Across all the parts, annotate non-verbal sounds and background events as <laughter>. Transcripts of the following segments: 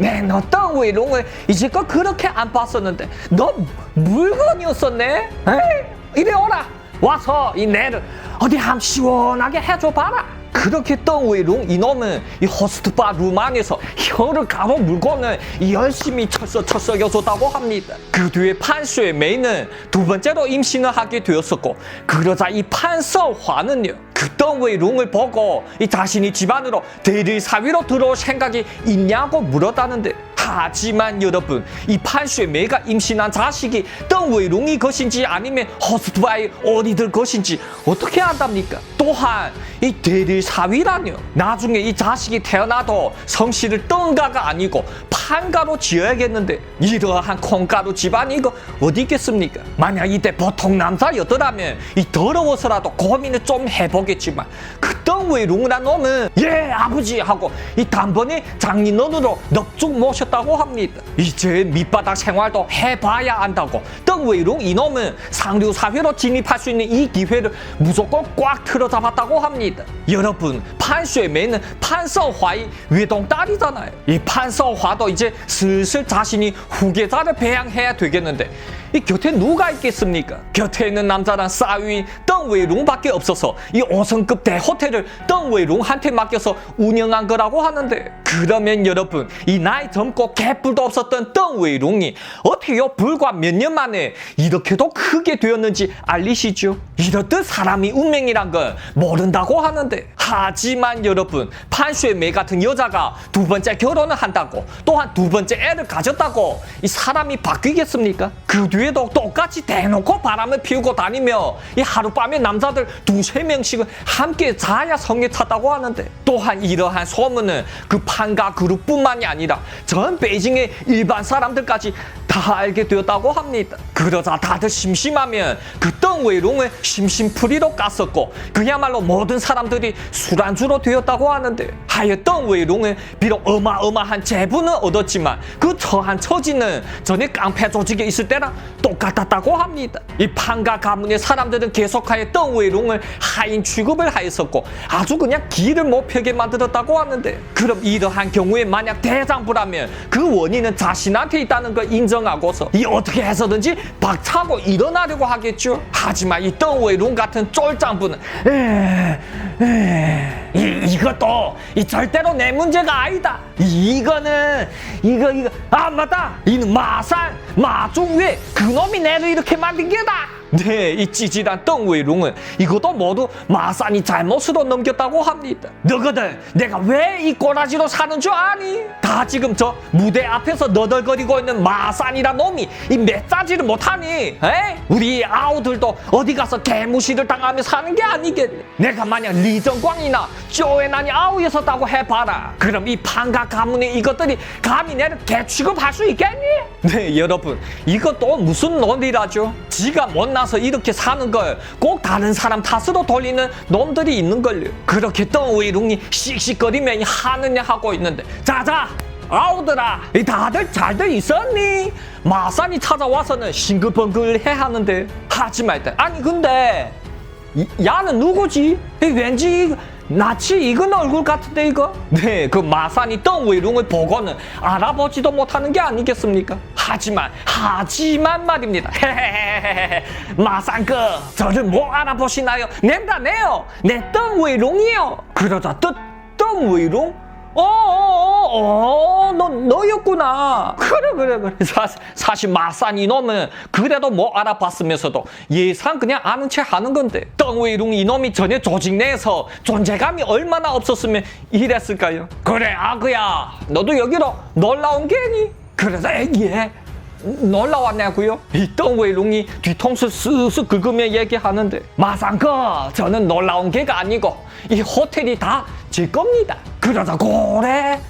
네, 너 덩웨이롱을 이제껏 그렇게 안 봤었는데 너 물건이었었네? 에이, 이리 오라. 와서 이 내를 어디 함 시원하게 해줘 봐라. 그렇게 덩웨이롱 이놈은 이 호스트바 루망에서 혀를 가로 물고는 열심히 철썩철썩 여줬다고 합니다. 그 뒤에 판수의 메이는 두 번째로 임신을 하게 되었었고 그러자 이 판서화는요 그 덩웨이롱을 보고 이 자신이 집안으로 대리 사위로 들어올 생각이 있냐고 물었다는데 하지만 여러분 이 메이가 임신한 자식이 덩웨이롱이 것인지 아니면 호스트바의 어디들 것인지 어떻게 안답니까? 또한 이 대리 사위라뇨 나중에 이 자식이 태어나도 성씨를 덩가가 아니고 판가로 지어야겠는데 이러한 콩가루 집안이 이거 어디 있겠습니까? 만약 이때 보통 남자였더라면 이 더러워서라도 고민을 좀 해보겠지만 그 덩웨이롱이란 놈은 예 아버지 하고 이 단번에 장인어른으로 넙죽 모셨다고 합니다. 이제 밑바닥 생활도 해봐야 안다고 덩웨이롱 이놈은 상류 사회로 진입할 수 있는 이 기회를 무조건 꽉 틀어잡았다고 합니다. 여러분 판수의 매는 판서화의 외동딸이잖아요. 이 판서화도 이제 슬슬 자신이 후계자를 배양해야 되겠는데 이 곁에 누가 있겠습니까? 곁에 있는 남자란 싸위인 덩웨이롱밖에 없어서 이 5성급 대호텔을 덩웨이롱한테 맡겨서 운영한 거라고 하는데 그러면 여러분 이 나이 젊고 개뿔도 없었던 덩웨이롱이 어떻게요 불과 몇 년 만에 이렇게도 크게 되었는지 알리시죠? 이렇듯 사람이 운명이란 걸 모른다고 하는데 하지만 여러분 판슈의 매 같은 여자가 두 번째 결혼을 한다고 또한 두 번째 애를 가졌다고 이 사람이 바뀌겠습니까? 그 뒤 에도 똑같이 대놓고 바람을 피우고 다니며 이 하룻밤에 남자들 두세 명씩은 함께 자야 성에 찼다고 하는데 또한 이러한 소문은 그 판가 그룹뿐만이 아니라 전 베이징의 일반 사람들까지 다 알게 되었다고 합니다. 그러자 다들 심심하면 그 덩웨이롱을 심심풀이로 깠었고 그야말로 모든 사람들이 술안주로 되었다고 하는데 하여 덩웨이롱은 비록 어마어마한 재분은 얻었지만 그 처한 처지는 전에 깡패 조직에 있을 때랑 똑같았다고 합니다. 이 판가 가문의 사람들은 계속하여 덩웨이롱을 하인 취급을 하였었고 아주 그냥 길을 못 펴게 만들었다고 하는데 그럼 이러한 경우에 만약 대장부라면 그 원인은 자신한테 있다는 걸 인정하고서 이 어떻게 해서든지 박차고 일어나려고 하겠죠. 하지만 이 덩웨이롱 같은 쫄장부는 에, 에, 이, 이것도 이 절대로 내 문제가 아니다. 이 거는 이거 이거 아 맞다. 이는 마산 마중 왜 그놈이 내를 이렇게 만든 게다. 네, 이 찌질한 덩웨이롱은 이것도 모두 마산이 잘못으로 넘겼다고 합니다. 너희들 내가 왜 이 꼬라지로 사는 줄 아니? 다 지금 저 무대 앞에서 너덜거리고 있는 마산이란 놈이 이 맷짜지를 못하니? 에? 우리 아우들도 어디 가서 개무시를 당하며 사는 게 아니겠네. 내가 만약 리정광이나 쪼에난이 아우였었다고 해봐라. 그럼 이 판가 가문의 이것들이 감히 내를 개취급할 수 있겠니? 네, 여러분 이것도 무슨 논리라죠? 지가 못나서 이렇게 사는 걸 꼭 다른 사람 탓으로 돌리는 놈들이 있는걸요. 그렇게 덩웨이룽이 씩씩거리며 하느냐 하고 있는데 자자 아우들아 이 다들 잘들 있었니? 마산이 찾아와서는 싱글벙글해 하는데 하지 말때 아니 근데 이, 야는 누구지? 이 왠지 낯이 익은 얼굴 같은데 이거? 네, 그 마산이 덩웨이룽을 보고는 알아보지도 못하는 게 아니겠습니까? 하지만 하지만 말입니다. <laughs> 헤헤헤헤 마산 그 저를 뭐 알아보시나요? 낸다네요. 내 덩웨이룽이요. 그러자 뜻 덩웨이룽? 어어어 너 너였구나. 그래 그래 그래. <laughs> 사, 사실 마산 이놈은 그래도 못 알아봤으면서도 예상 그냥 아는 체 하는 건데 덩웨이룽 이놈이 전에 조직 내에서 존재감이 얼마나 없었으면 이랬을까요? 그래 아그야. 너도 여기로 놀러 온 게니? 그래서 예 놀러 왔냐고요? 이 덩웨이룽이 뒤통수 쓱쓱 긁으며 얘기하는데 마상거 저는 온 게가 아니고 이 호텔이 다 제 겁니다. 그러자 고래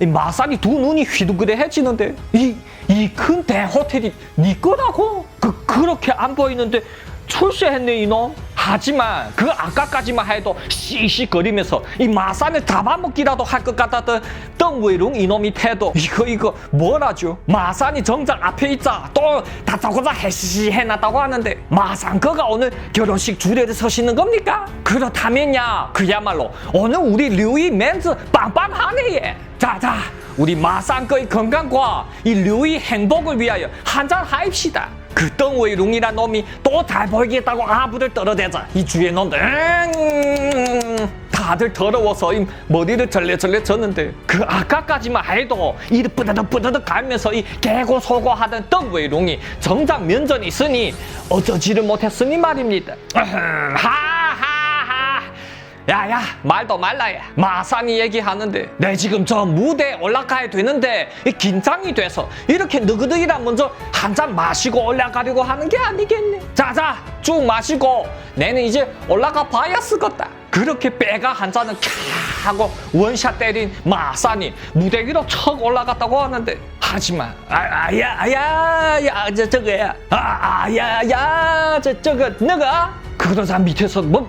이 마산이 두 눈이 휘둥그레해지는데 이 이 큰 대호텔이 네 거라고? 그 그렇게 안 보이는데 출세했네 이놈. 하지만 그 아까까지만 해도 씩씩거리면서 이 마산을 잡아먹기라도 할 것 같았던 덩웨이룽 이놈이 태도 이거 이거 뭐라죠? 마산이 정작 앞에 있자 또 다짜고짜 해시시 해놨다고 하는데 마산 그가 오늘 결혼식 주례를 서시는 겁니까? 그렇다면야 그야말로 오늘 우리 류이 멘즈 빵빵하네 얘. 자자 우리 마상거의 건강과 이 류의 행복을 위하여 한잔 하입시다. 그 덩웨이룽이란 놈이 또잘 보이겠다고 아부를 떨어대자. 이 주의 놈들 음, 다들 더러워서 이 머리를 절레절레 졌는데 그 아까까지만 해도 이를 뿌다득 뿌다득 갈면서 이 개고소고 하던 덩웨이룽이 정작 면전이 있으니 어쩌지를 못했으니 말입니다. <laughs> 아흠, 하하하 야야 말도 말라야. 마산이 얘기하는데 내 지금 저 무대에 올라가야 되는데 이 긴장이 돼서 이렇게 느그득이라 먼저 한 잔 마시고 올라가려고 하는 게 아니겠네 자자 쭉 마시고 내는 이제 올라가 봐야 쓰겄다. 그렇게 빼가 한 잔을 캬 하고 원샷 때린 마산이 무대 위로 척 올라갔다고 하는데 하지만 아, 아야 아야 야저 저거야. 아, 아야 야 저 저거 너가? 그러자 밑에서 뭐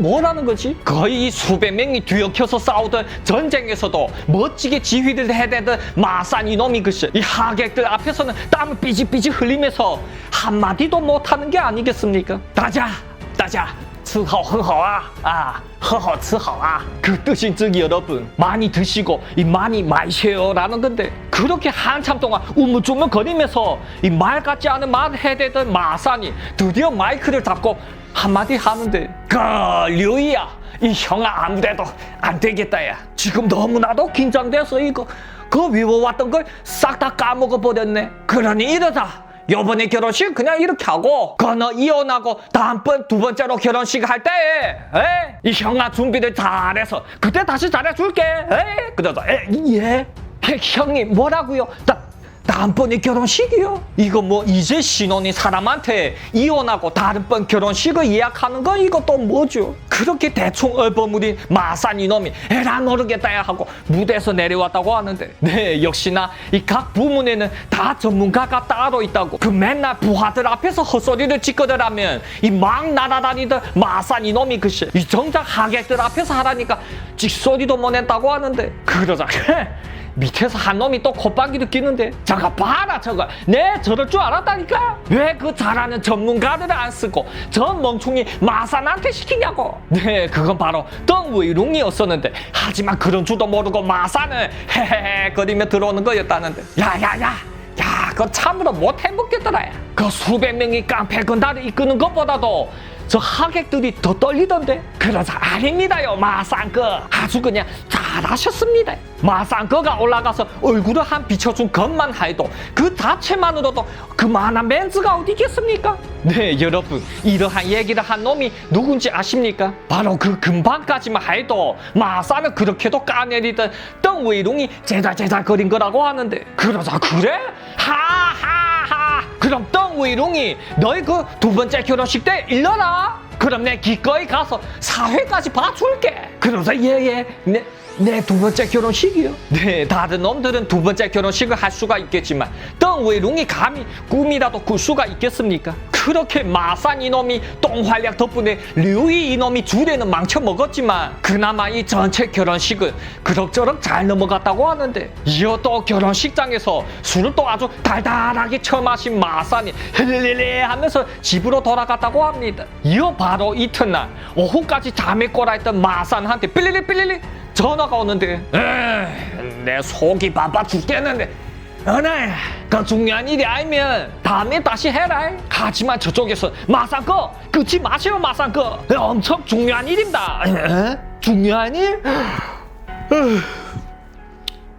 뭐라는 거지? 거의 이 수백 명이 뒤엉켜서 싸우던 전쟁에서도 멋지게 지휘를 해대던 마산 이놈이 글쎄 이 하객들 앞에서는 땀을 삐질삐질 흘리면서 한마디도 못하는 게 아니겠습니까? 다자 다자 吃好很好啊啊喝好吃好啊그 뜻인 즉 여러분 많이 드시고 이 많이 마셔요라는 건데 그렇게 한참 동안 우물쭈물 거리면서 이 말 같지 않은 말을 해대던 마산이 드디어 마이크를 잡고 한마디 하는데 그 류이야 이 형아 아무래도 안 되겠다 야 지금 너무나도 긴장돼서 이거 그 위워왔던 걸 싹 다 까먹어 버렸네 그러니 이러자 요번에 결혼식 그냥 이렇게 하고 그너 이혼하고 다음번 두 번째로 결혼식 할 때에 에? 이 형아 준비를 잘해서 그때 다시 잘해줄게 에? 그러자 에? 예? 에, 형님 뭐라고요? 나 다음번에 결혼식이요? 이거 뭐 이제 신혼인 사람한테 이혼하고 다른 번 결혼식을 예약하는 건 이것도 뭐죠? 그렇게 대충 얼버무린 마산 이놈이 에라 모르겠다야 하고 무대에서 내려왔다고 하는데 네 역시나 이 각 부문에는 다 전문가가 따로 있다고. 그 맨날 부하들 앞에서 헛소리를 짓거들하면 이 막 날아다니던 마산 이놈이 글쎄 이 정작 하객들 앞에서 하라니까 찍소리도 못 낸다고 하는데. 그러자 <laughs> 밑에서 한 놈이 또 콧방귀를 끼는데 잠깐 봐라 저거. 내 저럴 줄 알았다니까. 왜 그 잘하는 전문가들을 안 쓰고 저 멍충이 마산한테 시키냐고. 네 그건 바로 덩웨이룽이었었는데. 하지만 그런 줄도 모르고 마산을 헤헤헤 거리며 들어오는 거였다는데. 야야야. 야, 그거 참으로 못 해먹겠더라. 야. 그 수백 명이 깡패 건달을 이끄는 것보다도 저 하객들이 더 떨리던데. 그러자 아닙니다요, 마상거. 아주 그냥 잘하셨습니다. 마상거가 올라가서 얼굴을 한 비춰준 것만 해도 그 자체만으로도 그만한 멘트가 어디 있겠습니까? 네, 여러분. 이러한 얘기를 한 놈이 누군지 아십니까? 바로 그 금방까지만 해도 마사는 그렇게도 까내리던 덩웨이룽이 제잘제잘거린 거라고 하는데 그러자 그래? 하하하 그럼 덩웨이룽이 너희 그 두 번째 결혼식 때 일러라. 그럼 내 기꺼이 가서 사회까지 봐줄게. 그러자 예예. 내 내두 번째 결혼식이요? 네, 다른 놈들은 두 번째 결혼식을 할 수가 있겠지만 덩웨이룽이 감히 꿈이라도 꿀 수가 있겠습니까? 그렇게 마산 이놈이 똥활약 덕분에 류이 이놈이 주례는 망쳐먹었지만 그나마 이 전체 결혼식은 그럭저럭 잘 넘어갔다고 하는데 이어 또 결혼식장에서 술을 또 아주 달달하게 처마신 마산이 헬렐레 하면서 집으로 돌아갔다고 합니다. 이어 바로 이튿날 오후까지 잠에 꼬라 했던 마산한테 삐리리 삐리리 전화가 오는데. 에이, 내 속이 바빠 죽겠는데. 은하야 그 중요한 일이 아니면 다음에 다시 해라. 하지만 저쪽에서. 마상거 끊지 마세요 마상거 엄청 중요한 일입니다. 에? 중요한 일?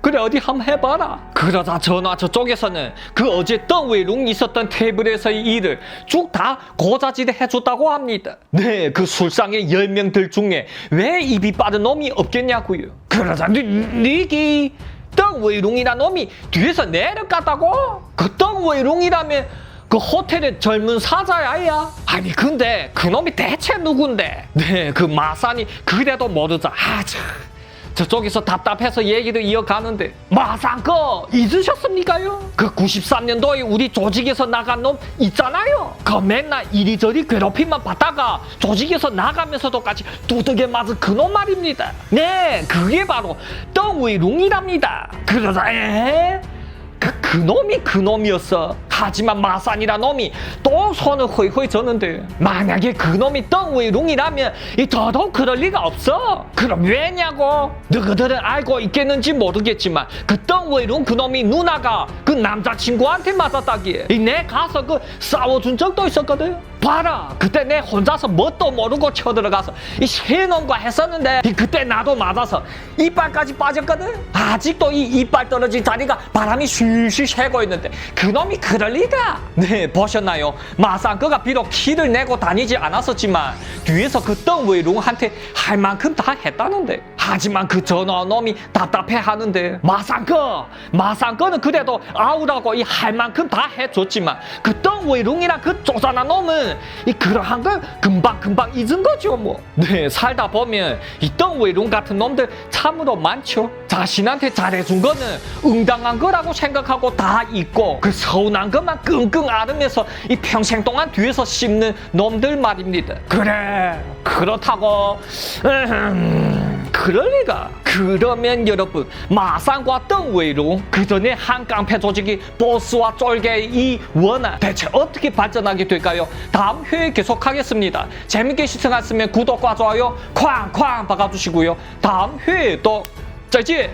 으, 그래 어디 한번 해봐라. 그러자 전화 저쪽에서는 그 어제 덩웨룽 있었던 테이블에서의 일을 쭉 다 고자질을 해줬다고 합니다. 네 그 술상의 열 명들 중에 왜 입이 빠른 놈이 없겠냐고요. 그러자 니, 니기 덩웨룽이란 놈이 뒤에서 내려갔다고? 그 덩웨룽이라면 그 호텔의 젊은 사자야. 아니 근데 그 놈이 대체 누군데? 네 그 마산이 그래도 모르자. 아참 저쪽에서 답답해서 얘기를 이어가는데 마산 거 잊으셨습니까요? 그 93년도에 우리 조직에서 나간 놈 있잖아요 그 맨날 이리저리 괴롭힘만 받다가 조직에서 나가면서도까지 두들겨 맞은 그놈 말입니다 네 그게 바로 덩위룽이랍니다 그러자 에? 그, 그놈이 그놈이었어 하지만 마산이라 놈이 또 손을 허이허이 졌는데 만약에 그 놈이 덩웨이룽이라면 이 더더욱 그럴 리가 없어. 그럼 왜냐고? 너희들은 알고 있겠는지 모르겠지만 그 덩웨이룽 그 놈이 누나가 그 남자친구한테 맞았다기에 이내 가서 그 싸워준 적도 있었거든. 봐라 그때 내 혼자서 뭣도 모르고 쳐들어가서 이 새놈과 했었는데 이 그때 나도 맞아서 이빨까지 빠졌거든. 아직도 이 이빨 떨어진 자리가 바람이 쉬쉬 새고 있는데 그놈이 그럴 리가 네 보셨나요 마상크가 비록 키를 내고 다니지 않았었지만 뒤에서 그 덩웨이룽한테 할 만큼 다 했다는데 하지만 그 전화놈이 답답해 하는데 마상크 마상크는 그래도 아우라고 이 할 만큼 다 해줬지만 그 덩웨이룽이랑 그 쪼잔한 놈은 이 그러한 걸 금방 금방 잊은 거죠 뭐. 네 살다 보면 이 덩웨이룽 같은 놈들 참으로 많죠. 자신한테 잘해준 거는 응당한 거라고 생각하고 다 잊고 그 서운한 것만 끙끙 앓으면서 이 평생 동안 뒤에서 씹는 놈들 말입니다. 그래 그렇다고 음, 그럴 리가. 그러면 여러분 마상과 덩웨이로 그 전에 한깡패 조직이 보스와 쫄게 이 원한 대체 어떻게 발전하게 될까요? 다음 회에 계속하겠습니다. 재밌게 시청하셨으면 구독과 좋아요 쾅쾅 박아주시고요. 다음 회에 또 짜지.